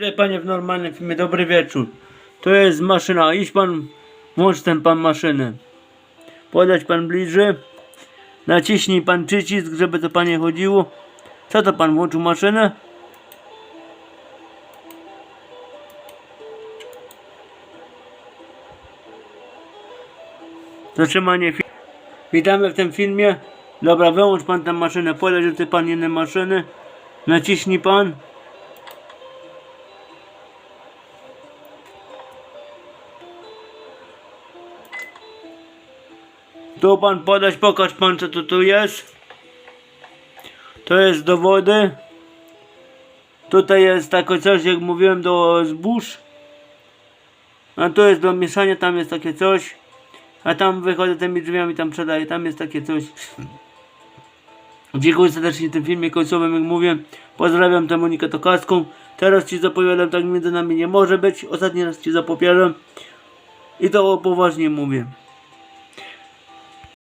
Witaj panie w normalnym filmie, dobry wieczór. To jest maszyna, idź pan, włącz ten pan maszynę. Podać pan bliżej. Naciśnij pan przycisk, żeby to panie chodziło. Co to pan włączył maszynę? Zatrzymanie Witamy w tym filmie. Dobra, wyłącz pan tę maszynę, podać do tej pan inne maszyny. Naciśnij pan. Tu pan podać, pokaż pan co to tu jest. To jest do wody. Tutaj jest takie coś, jak mówiłem, do zbóż. A tu jest do mieszania, tam jest takie coś. A tam wychodzę tymi drzwiami, tam sprzedaję, tam jest takie coś. Dziękuję serdecznie tym filmie końcowym, jak mówię. Pozdrawiam tę Monikę Tokaską. Teraz Ci zapowiadam, tak między nami nie może być. Ostatni raz Ci zapowiadam. I to poważnie mówię.